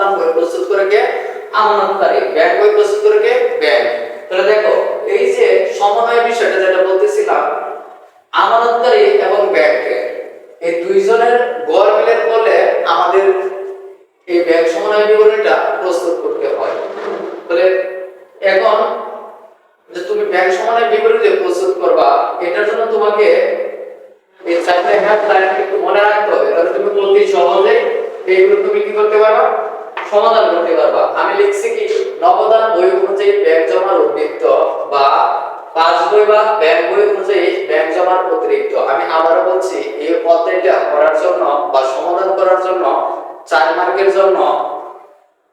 নগদান বই প্রস্তুত করে কে? আমানতকারী। ব্যাংক বই প্রস্তুত করে কে? ব্যাংক। তাহলে দেখো, এই যে সমন্বয় বিষয়টা যেটা বলতেছিলাম, আমানতকারী এবং ব্যাংকে, এই দুইজনের গড় মিলের ফলে আমাদের এই ব্যাংক সমন্বয় বিবরণীটা প্রস্তুত করতে হয়। তাহলে এখন যে তুমি ব্যাংক সমন্বয় বিবরণী প্রস্তুত করবা, এটার জন্য তোমাকে এই চারটে হেডলাইন একটু মনে রাখতে হবে। তাহলে তুমি অতি সহজে এইগুলো তুমি কি করতে পারবা? সমাধান করতে পারবা। আমি লিখছি কি, নবদান বই অনুযায়ী ব্যাংক জমার অতিরিক্ত বা পাঁচ বই বা ব্যাংক বই অনুযায়ী ব্যাংক জমার অতিরিক্ত। আমি আবারও বলছি, এই অধ্যায়টা করার জন্য বা সমাধান করার জন্য চার মার্কের জন্য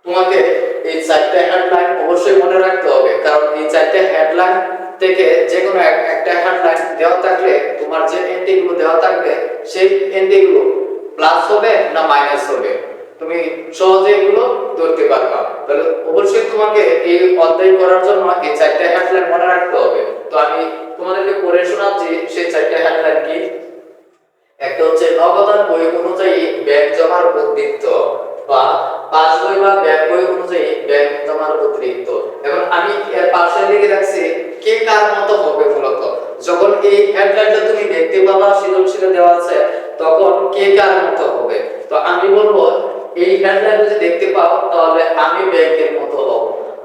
তোমাকে এই চারটা হেডলাইন অবশ্যই মনে রাখতে হবে। কারণ এই চারটা হেডলাইন থেকে যে কোনো এক- একটা হেডলাইন দেওয়া থাকলে, তোমার যে এন্ট্রি গুলো দেওয়া থাকবে, সেই এন্ট্রি গুলো প্লাস হবে না মাইনাস হবে? তুমি সহজে এগুলো ধরতে পারবা। তাহলে অবশ্যই তোমাকে এই অধ্যায় করার জন্য এই চারটা হেডলাইন মনে রাখতে হবে। তো আমি তোমাদেরকে পড়ে শোনাচ্ছি সেই চারটা হেডলাইন কি। একটা হচ্ছে নগদান বই অনুযায়ী ব্যাংক জমার উদ্বৃত্ত বা পাঁচ বই বা ব্যাংক বই অনুযায়ী ব্যাংক জমার অতিরিক্ত এবং আমি এর পাশে লিখে রাখছি, কে কার মতো হবে মূলত? যখন এই হেডলাইনটা তুমি দেখতে পাবা, সৃজনশীলে দেওয়া আছে, তখন কে কার মতো হবে? তো আমি বলব এই হেডলাইন যদি দেখতে পাও, তাহলে আমি ব্যাংকের মতো হব।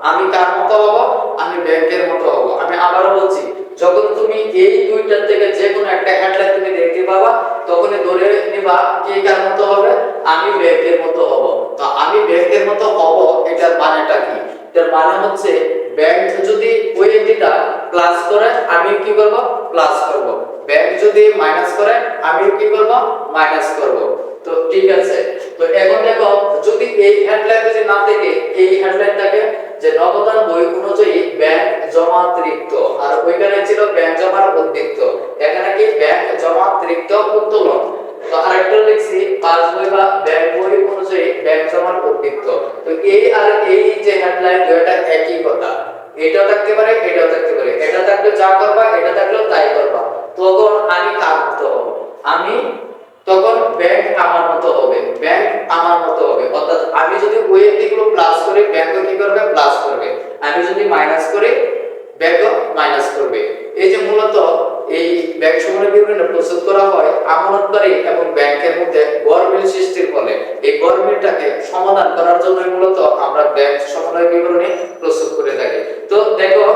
আমি কার মতো হব? আমি ব্যাংকের মতো হব। আমি আবারও বলছি, যখন তুমি এই দুইটার থেকে যে কোনো একটা হেডলাইন তুমি দেখতে পাবা, তখনই ধরে নিবা কে কার মতো হবে। আমি ব্যাংকের মতো হব। তো আমি ব্যাংকের মতো হব, এটার মানেটা কি? এটার মানে হচ্ছে, ব্যাংক যদি ওই এন্ট্রিটা প্লাস করে, আমি কি করব? প্লাস করব। ব্যাংক যদি মাইনাস করে, আমি কি করব? মাইনাস করব। তো ঠিক আছে। তো এখন দেখো, যদি এই হেডলাইন যদি না থেকে, এই হেডলাইন থাকে যে নবদান বই অনুযায়ী ব্যাংক জমাতিরিক্ত আর ওইখানে ছিল ব্যাংক জমার উদ্বৃত্ত এখানে কি ব্যাংক জমাতিরিক্ত উত্তোলন? তো আরেকটা লিখছি, পাঁচ বই বা ব্যাংক বই অনুযায়ী ব্যাংক জমার উদ্বৃত্ত তো এই আর এই যে হেডলাইন দুইটা একই কথা। এটাও থাকতে পারে, এটাও থাকতে পারে। এটা থাকলে যা করবা, এটা থাকলেও তাই করবা। তখন আমি কার মতো আমি যদি মাইনাস করি ব্যাংকও মাইনাস করবে। এই যে মূলত এই ব্যাংক সময় বিবরণী প্রস্তুত করা হয় আমানতকারী এবং ব্যাংকের মধ্যে গড়মিল সৃষ্টির ফলে। এই গড়মিলটাকে সমাধান করার জন্যই মূলত আমরা ব্যাংক সমন্বয় বিবরণী প্রস্তুত করে থাকি। তো দেখো,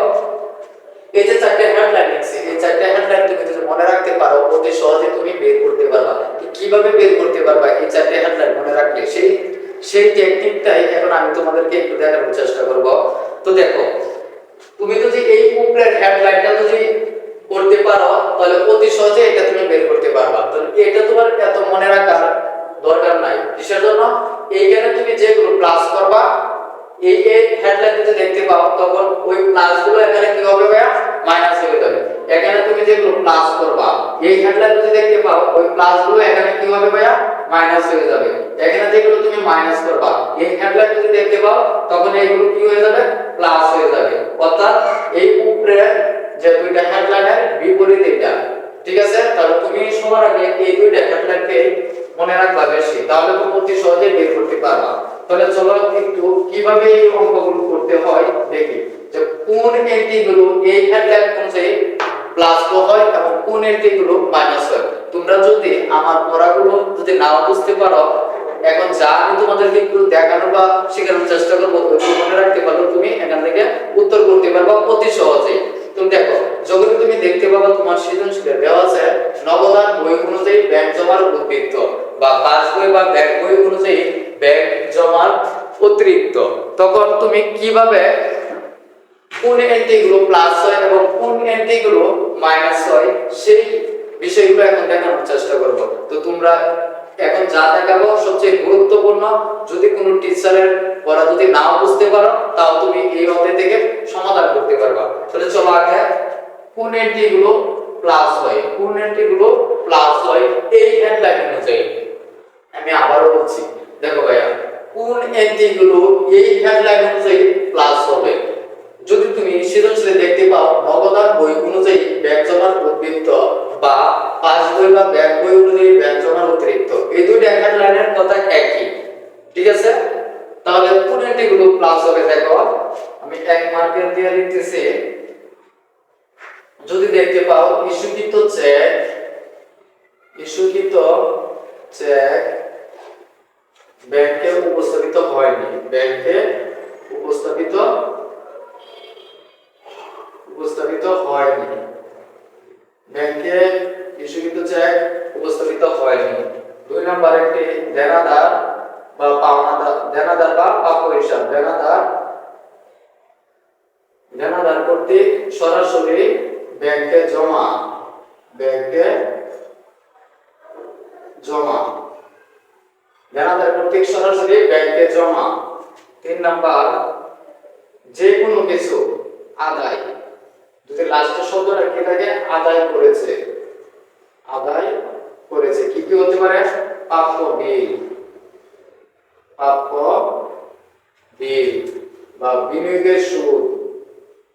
এই যে চারটে হেডলাইন লিখছি এই চারটে হেডলাইন তুমি যদি মনে রাখতে পারো, অতি সহজে তুমি বের করতে পারবা। কীভাবে বের করতে পারবা এই চারটে হেডলাইন মনে রাখলে? সেই সেই টেকনিকটাই এখন আমি তোমাদেরকে একটু দেখানোর চেষ্টা করব। তো দেখো, তুমি যদি এই উপরের হেডলাইনটা যদি করতে পারো, তাহলে অতি সহজে এটা তুমি বের করতে পারবা। তো এটা তোমার এত মনে রাখার দরকার নাই। কিসের জন্য? এইখানে তুমি যেগুলো প্লাস করবা, এই এই হেডলাইন যদি দেখতে পাও, তখন ওই প্লাসগুলো এখানে কি হবে ভাইয়া? মাইনাস হয়ে যাবে। এখানে তুমি যেগুলো প্লাস করবা, এই হেডলাইন যদি দেখতে পাও, ওই প্লাসগুলো এখানে কি হবে ভাইয়া? মাইনাস হয়ে যাবে। এখানে যেগুলো তুমি মাইনাস করবা। এই হেডলাইন যদি দেখতে পাও, তখন এইগুলো কি হয়ে যাবে? প্লাস হয়ে যাবে। অর্থাৎ এই উপরে যে দুইটা হেডলাইনের বিপরীত এটা ঠিক আছে? তাহলে তুমি সবার আগে এই দুইটা হেডলাইনকে মনে রাখবা বেশি। তাহলে তুমি অতি সহজে বের করতে পারবা। তাহলে চলো একটু কীভাবে এই অঙ্কগুলো করতে হয়, দেখি। যে কোন এন্ট্রি গুলো এই হেডলাইন অনুযায়ী প্লাস হয় এবং কোন এন্ট্রি গুলো মাইনাস হয়। তোমরা যদি আমার পড়াগুলো যদি নাও বুঝতে পারো, এখন যা আমি তোমাদেরকে একটু দেখানো বা শেখানোর চেষ্টা করব মনে রাখতে পারো, তুমি এখান থেকে উত্তর করতে পারবা অতি সহজেই তুমি দেখো, যখন তুমি দেখতে পাবা তোমার সৃজনশীলে দেওয়া আছে, নবদান বই অনুযায়ী ব্যাংক জমার উদ্বৃত্ত বা পাস বই বা ব্যাংক বই অনুযায়ী ব্যাংক জমার অতিরিক্ত। তখন তুমি কীভাবে কোন এন্ট্রি গুলো প্লাস হয় এবং কোন এন্ট্রি গুলো মাইনাস হয়, সেই বিষয়গুলো এখন দেখানোর চেষ্টা করব। তো তোমরা এখন যা দেখাবো সবচেয়ে গুরুত্বপূর্ণ, যদি কোনো টিচারের পড়া যদি নাও বুঝতে পারো, তাও তুমি এই অধ্যায় থেকে সমাধান করতে পারবা। তাহলে চলো আগে কোন এন্ট্রি গুলো প্লাস হয়। কোন এন্ট্রি গুলো প্লাস হয় এই হেডলাইন অনুযায়ী। আমি আবারও বলছি, দেখো ভাইয়া কোন এন্ট্রি গুলো এই হেডলাইন অনুযায়ী প্লাস হবে। যদি তুমি সৃজনশীলে দেখতে পাও নগদান বই অনুযায়ী ব্যাংক জমার উদ্বৃত্ত বা পাস বই বা ব্যাংক বই অনুযায়ী ব্যাংক জমার অতিরিক্ত এই দুইটা হেডলাইনের কথা একই। ঠিক আছে? তাহলে গুলো প্লাস হবে, দেখো। আমি এক মার্কের দিয়ে লিখতেছি। যদি দেখতে পাও, ইস্যুকৃত চেক ইস্যুকৃত চেক ব্যাংকে উপস্থাপিত হয়নি। ব্যাংকে উপস্থাপিত হয়নি ব্যাংকে ইস্যুকৃত চেক উপস্থাপিত হয়নি দুই নম্বর একটি দেনাদার বা পাওনাদার, দেনাদার বা প্রাপ্য হিসাব দেনাদার দেনাদার কর্তৃক সরাসরি ব্যাংকে জমা ব্যাংকে জমা। দেনাদার কর্তৃক সরাসরি ব্যাংকে জমা। তিন নাম্বার যে কোনো কিছু আদায় যদি লাস্টের শব্দটা কি থাকে? আদায় করেছে। আদায় করেছে। কি কি হতে পারে? প্রাপ্য বিল। প্রাপ্য বিল বা বিনিয়োগের সুদ।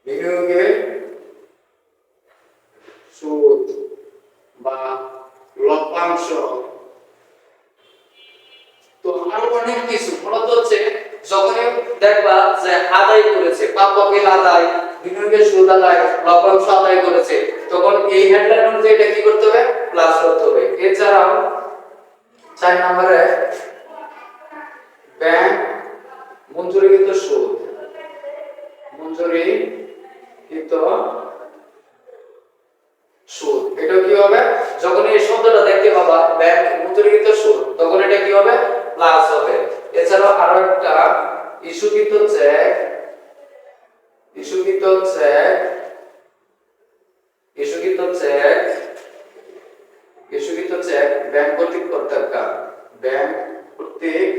বিনিয়োগের সুদ বা লভ্যাংশ। তো আরও অনেক কিছু। মূলত হচ্ছে, যখনই দেখবা যে আদায় করেছে প্রাপ্য বিল আদায় বিনিয়োগের সুদ আদায় লভ্যাংশ আদায় করেছে। তখন এই হেডলাইন অনুযায়ী এটা কি করতে হবে? প্লাস করতে হবে। এছাড়াও চার নম্বরে ব্যাংক মঞ্জুরিকৃত সুদ। মঞ্জুরিকৃত সুদ। এটা কি হবে? যখন এই শব্দটা দেখতে পাবা ব্যাংক মঞ্জুরিকৃত সুদ, তখন এটা কি হবে? প্লাস হবে। এছাড়াও আরও একটা ইস্যুকৃত চেক ইস্যুকৃত চেক ইস্যুকৃত চেক ইস্যুকৃত চেক ব্যাংক কর্তৃক প্রত্যাখ্যান ব্যাংক কর্তৃক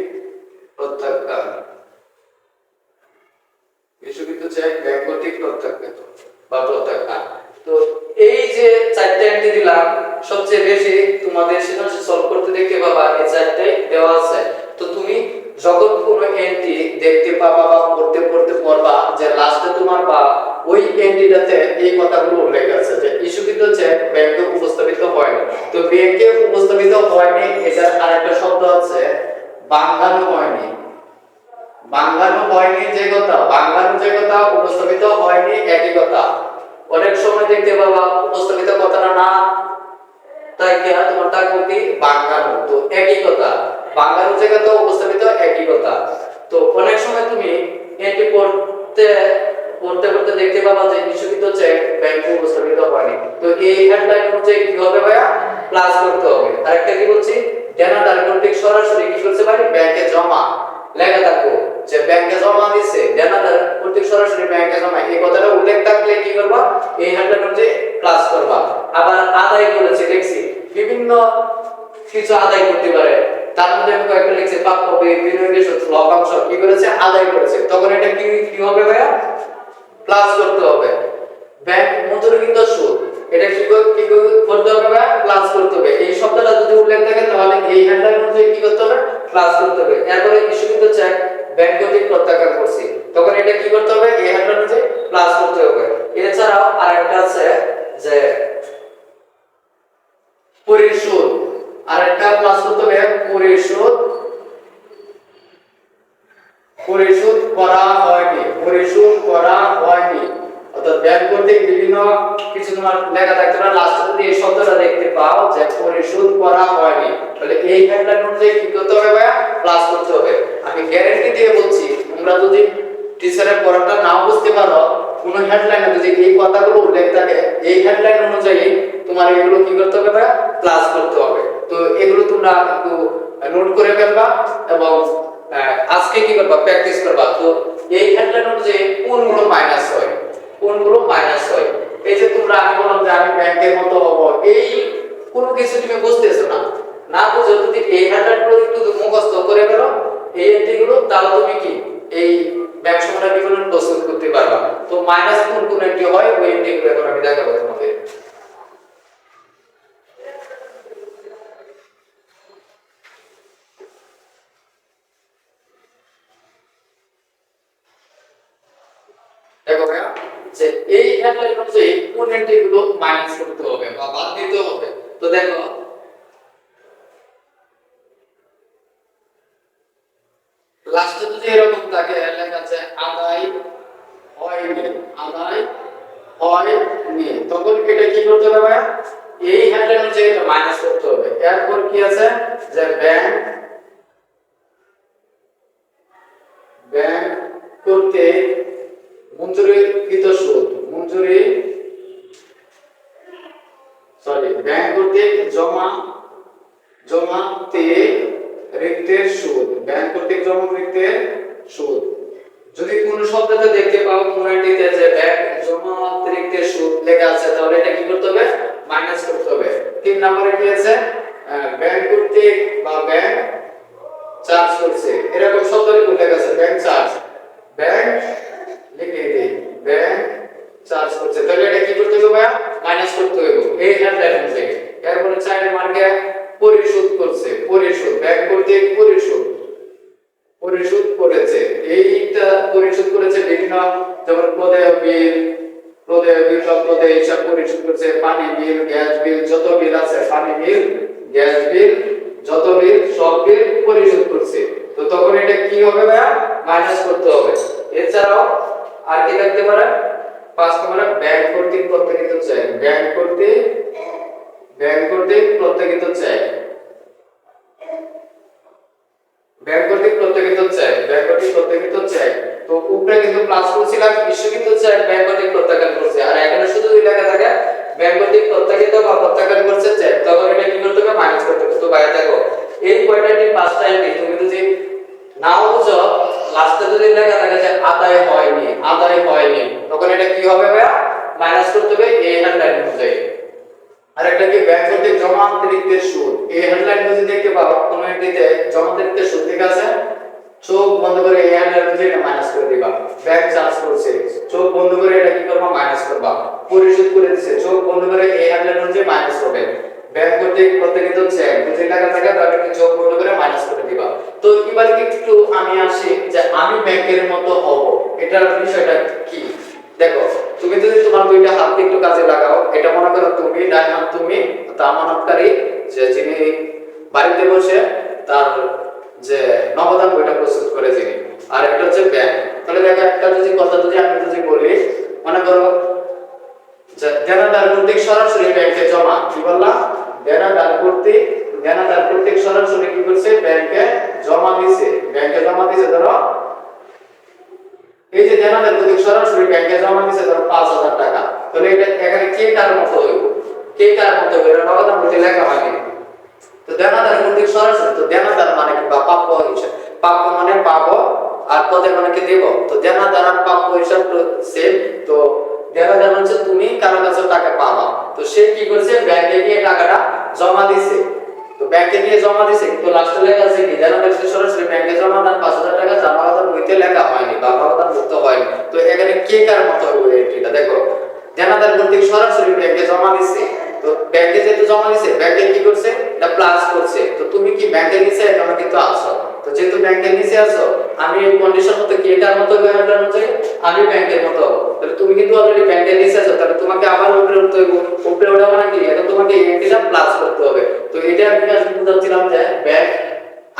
প্রত্যাখ্যান ইস্যুকৃত চেক ব্যাংক কর্তৃক প্রত্যাখ্যাত বা প্রত্যাখ্যান তো এই যে চারটে এন্ট্রি দিলাম, সবচেয়ে বেশি তোমাদের সেখানে সলভ করতে দেখতে পাবা এই চারটাই দেওয়া আছে। তো তুমি যখন কোনো এন্ট্রি দেখতে পাবা এন্ট্রিটাতে এই কথাগুলো উল্লেখ আছে যে ইস্যুকৃত চেক ব্যাংকে উপস্থাপিত হয়নি তো ব্যাংকে উপস্থাপিত হয়নি এটার আরেকটা শব্দ আছে বাংলানো হয়নি। বাংলানো হয়নি যে কথা বাংলানো যে কথা উপস্থাপিত হয়নি একই কথা। অনেক সময় দেখতে পাবা, উপস্থাপিত কথাটা না তাই কি আর তোমার তার প্রতি বাংলানো তো একই কথা বাংলানো যে কথা, উপস্থাপিত একই কথা। তো অনেক সময় তুমি এন্ট্রি পড়তে পড়তে পড়তে দেখতে পাবা যে নিশ্চিত হচ্ছে ব্যাংকে উপস্থাপিত হয়নি। তো এই হেডলাইন অনুযায়ী কি হবে ভাইয়া? প্লাস করতে হবে। আরেকটা কি বলছি? দেনাদার কর্তৃক সরাসরি কি করতে পারি ব্যাংকে জমা। লেখা থাকব যে ব্যাংকে জমা দিছে দেনাদার কর্তৃক সরাসরি ব্যাংকে জমা। এই কথাটা উল্লেখ থাকলে কি করবা? এই হেডলাইন অনুযায়ী প্লাস করবা। আবার আদায় করেছে, দেখছি। বিভিন্ন কিছু আদায় করতে পারে। তার মধ্যে আমি কয়েকটা লিখছি প্রাপ্য বিনিয়োগের লভ্যাংশ কি করেছে? আদায় করেছে। তখন এটা কি কি হবে ভাইয়া? প্লাস করতে হবে। ব্যাংক মজুরিকৃত সুদ। এটা কি কি করতে হবে প্লাস করতে হবে? এই শব্দটা যদি উল্লেখ থাকে, তাহলে এই হ্যান্ডলাইন অনুযায়ী কি করতে হবে? প্লাস করতে হবে। এরপরে ইস্যুকৃত চেক ব্যাংক কর্তৃক প্রত্যাখ্যান করছি। তখন এটা কি করতে হবে? এই হ্যান্ডলাইন অনুযায়ী প্লাস করতে হবে। এছাড়াও আরেকটা আছে যে পরিশোধ আরেকটা প্লাস করতে হবে পরিশোধ পরিশোধ করা হয়নি। পরিশোধ করা অর্থাৎ ব্যাংক কর্তৃক বিভিন্ন কিছু তোমার লেখা থাকতে পারে। লাস্টে যদি এই শব্দটা দেখতে পাও যে পরিশোধ করা হয়নি, তাহলে এই হেডলাইন অনুযায়ী কি করতে হবে ভাইয়া? প্লাস করতে হবে। আমি গ্যারান্টি দিয়ে বলছি, তোমরা যদি টিচারের পড়াটা নাও বুঝতে পারো, কোন হেডলাইনে যদি এই কথাগুলো উল্লেখ থাকে, এই হেডলাইন অনুযায়ী তোমার এগুলো কি করতে হবে ভাইয়া? প্লাস করতে হবে। তো এগুলো তোমরা একটু নোট করে ফেলবা এবং আজকে কি করবা? প্র্যাকটিস করবা। তো এই হেডলাইন অনুযায়ী কোনগুলো মাইনাস হয় কোনগুলো মাইনাস হয় এই যে তোমরা আমি বললাম যে আমি ব্যাংকের মতো হব এই কোনো কিছু তুমি বুঝতেছো না না বুঝে যদি এই হেডলাইনগুলো একটু মুখস্থ করে ফেলো এই এন্ট্রিগুলো তাহলে তুমি কি এই ব্যাংক সময় বিবরণ প্রস্তুত করতে পারবা তো মাইনাস কোন কোন এন্ট্রি হয় ওই এন্ট্রিগুলো এখন আমি দেখাবো তোমাদের দেখো ভাইয়া যে এই হেডলাইন অনুযায়ী কোন এন্ট্রিগুলো মাইনাস করতে হবে বা বাদ দিতে হবে। তো দেখো লাস্টে যদি এরকম থাকে, লেখা আছে, আদায় হয়নি আদায় হয়নি তখন এটা কি করতে হবে এই হ্যান্ডেল অনুযায়ী এটা মাইনাস করতে হবে। এরপর কি আছে? যে ব্যাংক করতে মঞ্জুরিকৃত সুদ মঞ্জুরি সরি ব্যাংক কর্তৃক জমা জমাতে রিক্তের সুদ, ব্যাংক কর্তৃক জমা রিক্তের সুদ। যদি কোন শব্দতে দেখতে পাও, কোনটিতে যে ব্যাংক জমা রিক্তের সুদ লেখা আছে, তাহলে এটা কি করতে হবে? মাইনাস করতে হবে। তিন নম্বরে কি আছে? ব্যাংক কর্তৃক বা ব্যাংক চার্জ করছে। এরকম শব্দ লেখা আছে, ব্যাংক চার্জ ব্যাংক লিখে দিই, ব্যাংক চার্জ করছে। তাহলে এটা কি করতে হবে ভাইয়া মাইনাস করতে হবে এই হেডলাইন অনুযায়ী এরপরে চার মার্কে পরিশোধ করছে পরিশোধ ব্যাংক কর্তৃক পরিশোধ পরিশোধ করেছে এইটা পরিশোধ করেছে বিভিন্ন যেমন প্রদেয় বিল প্রদেয় বিল বা প্রদেয় হিসাব পরিশোধ করছে, পানি, বিল, গ্যাস, বিল, যত বিল আছে, পানি, বিল, গ্যাস, বিল, যত বিল, সব বিল পরিশোধ করছে। তো তখন এটা কি হবে ভাইয়া? মাইনাস করতে হবে। এছাড়াও আর কি থাকতে পারে? পাঁচ নম্বরে ব্যাংক কর্তৃক প্রত্যাখিত চাই। ব্যাংক কর্তৃক ব্যাংক কর্তৃক প্রত্যাখিত চাই। ব্যাংক কর্তৃক প্রত্যেকিত চেক ব্যাংক কর্তৃক প্রত্যেকিত চেক তো উপরে কিন্তু প্লাস করছিলাম চেক ব্যাংক কর্তৃক প্রত্যাখ্যান করছে। আর এখানে শুধু দুই লেখা থাকে কর্তৃক প্রত্যাখ্যাত বা প্রত্যাখ্যান করছে চেক তখন এটা কি করতে হবে? মাইনাস করতে হবে। তো ভাই, দেখো, এই কয়টাটি পাঁচটা এমনি তুমি যদি নাও বুঝো লাস্টে যদি লেখা থাকে যে আদায় হয়নি আদায় হয়নি, তখন এটা কি হবে ভাইয়া? মাইনাস করতে হবে, এই হ্যান্ডলাইন অনুযায়ী। আর একটা কি? ব্যাংক কর্তৃক জমা অতিরিক্তের সুদ। এই হেডলাইন যদি দেখতে পাও, কোনো একটিতে জমা অতিরিক্তের সুদ ঠিক আছে? চোখ বন্ধ করে হেডলাইন অনুযায়ী এটা মাইনাস করে দিবা। ব্যাংক চার্জ করছে। চোখ বন্ধ করে এটা কি করবা? মাইনাস করবা। পরিশোধ করে দিছে। চোখ বন্ধ করে হেডলাইন অনুযায়ী মাইনাস করবে। ব্যাংক কর্তৃক প্রত্যেকিত চেক যদি টাকা থাকে, তাহলে কি চোখ বন্ধ করে মাইনাস করে দিবা। তো এবার কি একটু আমি আসি যে আমি ব্যাংকের মতো হব। এটার বিষয়টা কি? দেখো, তুমি যদি তোমার দুইটা হাত একটু কাজে লাগাও, এটা মনে করো তুমি, ডান তুমি তা আমানতকারী যে যিনি বাড়িতে বসে তার যে নবদান বইটা প্রস্তুত করে যিনি। আর একটা হচ্ছে ব্যাংক। তাহলে দেখো, একটা যদি কথা যদি আমি যদি বলি, মনে করো দেনাদার কর্তৃক সরাসরি ব্যাংকে জমা, কি বললাম? দেনাদার কর্তৃক দেনাদার কর্তৃক সরাসরি কি করছে? ব্যাংকে জমা দিছে। ব্যাংকে জমা দিছে, ধরো, এই যে দেনাদার কর্তৃক সরাসরি ব্যাংকে জমা দিছে, ধরো, পাঁচ হাজার টাকা। তাহলে এটা এখানে কে কার মতো হইব? কে কার মতো হইব? এটা লেখা হয়নি। তো দেনাদার কর্তৃক সরাসরি, তো দেনাদার মানে কি? হিসাব প্রাপ্য মানে পাবো, আর পদে মানে দেব? তো দেনাদার আর প্রাপ্য হিসাব সেম তো দেনাদার হচ্ছে তুমি কারও কাছে টাকা পাবা। তো সে কি করছে? ব্যাংকে গিয়ে টাকাটা জমা দিছে। তো ব্যাংকে গিয়ে জমা দিছে। কিন্তু লাস্টে লেখা আছে কি? দেনাদার যদি সরাসরি ব্যাংকে জমা দেন, পাঁচ হাজার টাকা জমা দান বইতে লেখা হয়নি, বা নগদান মুক্ত হয়নি। তো এখানে কে কার মতো এটা দেখো দেনাদার কর্তৃক সরাসরি ব্যাংকে জমা দিছে। তো ব্যাংকে যেহেতু জমা দিছে, ব্যাংকে কি করছে? এটা প্লাস করছে। তো তুমি কি ব্যাংকের নিচে এখনও কিন্তু আছো তো যেহেতু ব্যাংকের নিচে আছো? আমি এই কন্ডিশন মতো কি এটার মতো এটার মতো আমি ব্যাংকের মতো। তাহলে তুমি কিন্তু অলরেডি ব্যাংকের নিচে আছো, তাহলে তোমাকে আবার উপরে উঠতে হবে উপরে ওঠা মানে কি? এখন তোমাকে এন্টিটা প্লাস করতে হবে। তো এটা আমি আজকে বুঝাচ্ছিলাম যে ব্যাংক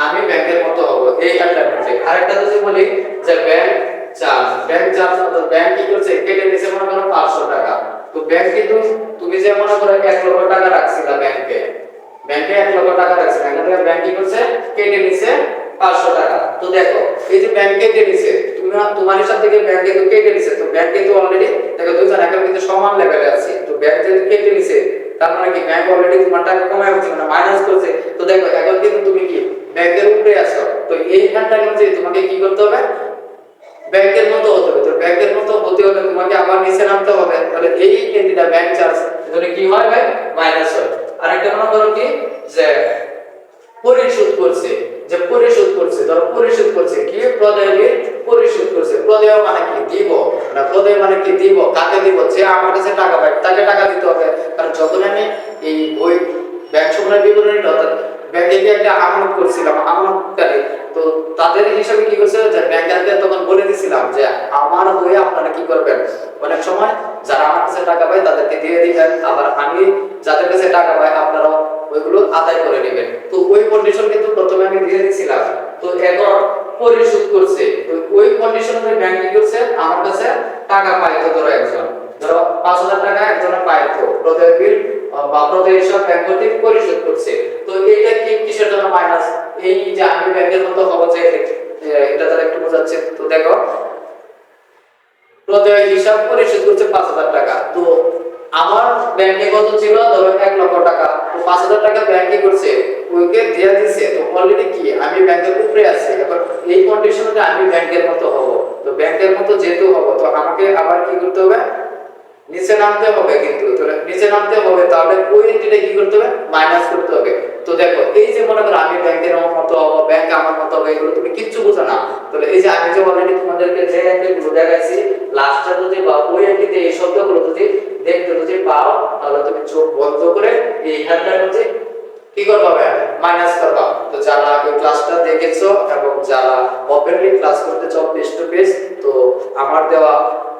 আমি ব্যাংকের মতো হব। এই একটা মধ্যে আরেকটা যদি বলি যে ব্যাংক চার্জ ব্যাংক চার্জ অর্থাৎ ব্যাংক কি করছে? কেটে নিছে মনে করো পাঁচশো টাকা। তো ব্যাংক কিন্তু তুমি যে মনে করো এক লক্ষ টাকা রাখছিলা ব্যাংকে ব্যাংকে এক লক্ষ টাকা রাখছিলা। এখান ব্যাংক কি করছে? কেটে নিছে পাঁচশো টাকা। তো দেখো, এই যে ব্যাংক কেটে নিছে তুমি তোমার হিসাব থেকে ব্যাংকে তো কেটে নিছে তো ব্যাংকে তো অলরেডি দেখো দুজন এখন কিন্তু সমান লেভেলে আছে। তো ব্যাংক যেহেতু কেটে নিছে, তার মানে কি ব্যাংক অলরেডি তোমার টাকা কমায় হচ্ছে মানে মাইনাস করছে। তো দেখো, এখন কিন্তু তুমি কি ব্যাংকের উপরে আছো। তো এইখানটা যে তোমাকে কি করতে হবে? ব্যাংকের মতো হতে হবে। তো ব্যাংকের মতো হতে হলে তোমাকে আবার নিচে নামতে হবে। তাহলে এই এন্ট্রিটা ব্যাংক চার্জ তাহলে কি হয় ভাই? মাইনাস হয়। আর একটা মনে করো কি, যে পরিশোধ করছে। যে পরিশোধ করছে, ধরো পরিশোধ করছে কি? প্রদেয় পরিশোধ করছে। প্রদেয় মানে কি? দিব। না, প্রদেয় মানে কি? দিব। কাকে দিব? যে আমার কাছে টাকা পায়, তাকে টাকা দিতে হবে। কারণ যখন আমি এই বই, ব্যাংক সময় বিবরণী অর্থাৎ ব্যাংকে গিয়ে একটা আমানত করছিলাম আমানতকারী তো তাদের হিসাবে কি করছে? যে ব্যাংকারকে তখন বলে দিছিলাম যে আমার হয়ে আপনারা কি করবেন? অনেক সময় যারা আমার কাছে টাকা পায়, তাদেরকে দিয়ে দিবেন। আবার আমি যাদের কাছে টাকা পাই আপনারা ওইগুলো আদায় করে নেবেন। তো ওই কন্ডিশন কিন্তু প্রথমে আমি দিয়ে দিছিলাম। তো এখন পরিশোধ করছে। ওই কন্ডিশনে ব্যাংক কি করছে? আমার কাছে টাকা পাইতো ধরো একজন। ধরো পাঁচ হাজার টাকা একজনে পাইতো। প্রত্যেক বিল বা প্রত্যেক হিসাব ব্যাংক কর্তৃক পরিশোধ করছে। তো এটা কি কিসের জন্য মাইনাস এই যে আমি ব্যাংকের মতো হব যে এটা তারা একটু বোঝাচ্ছে। তো দেখো প্রত্যেক হিসাব পরিশোধ করছে পাঁচ হাজার টাকা। তো আমার ব্যাংকে কত ছিল? ধরো এক লক্ষ টাকা। তো পাঁচ হাজার টাকা ব্যাংকে করছে। ওকে দিয়ে দিছে। তো অলরেডি কি? আমি ব্যাংকের উপরে আছি। এবার এই কন্ডিশনে আমি ব্যাংকের মতো হব। তো ব্যাংকের মতো যেহেতু হব, তো আমাকে আবার কি করতে হবে? নিচে নামতে হবে কিন্তু। নিচে নামতে হবে, তাহলে ওই এন্ট্রিটা কি করতে হবে? মাইনাস করতে হবে। তো দেখো, এই যে মনে করো আমি ব্যাংকের মতো হব ব্যাংক আমার মতো এগুলো তুমি কিচ্ছু বুঝো না। তাহলে এই যে আমি যে অলরেডি তোমাদেরকে যে গুলো দেখাইছি লাস্টটা যদি বা ওই এন্ট্রিতে এই শব্দগুলো যদি দেখতে যদি পাও, তাহলে তুমি চোখ বন্ধ করে এই হ্যান্ডটা যদি কি মাইনাস করবা। তো যারা এই ক্লাসটা দেখেছ এবং যারা ক্লাস করতে চাও ফেস টু ফেস তো আমার দেওয়া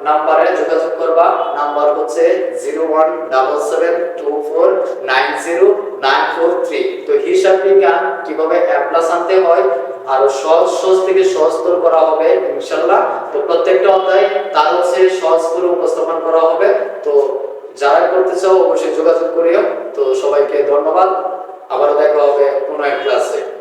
নাম্বারে যোগাযোগ করবা। নাম্বার হচ্ছে zero one double seven two four nine zero nine four three তো হিসাব বিজ্ঞান কীভাবে অ্যাপ্লাস আনতে হয়, আরও সহজ সহজ থেকে সহজতর করা হবে ইনশাল্লাহ তো প্রত্যেকটা অধ্যায় তার হচ্ছে সহজ করে উপস্থাপন করা হবে। তো যারা করতে চাও অবশ্যই যোগাযোগ করিও। তো সবাইকে ধন্যবাদ। আবারও দেখা হবে কোনো এক ক্লাসে।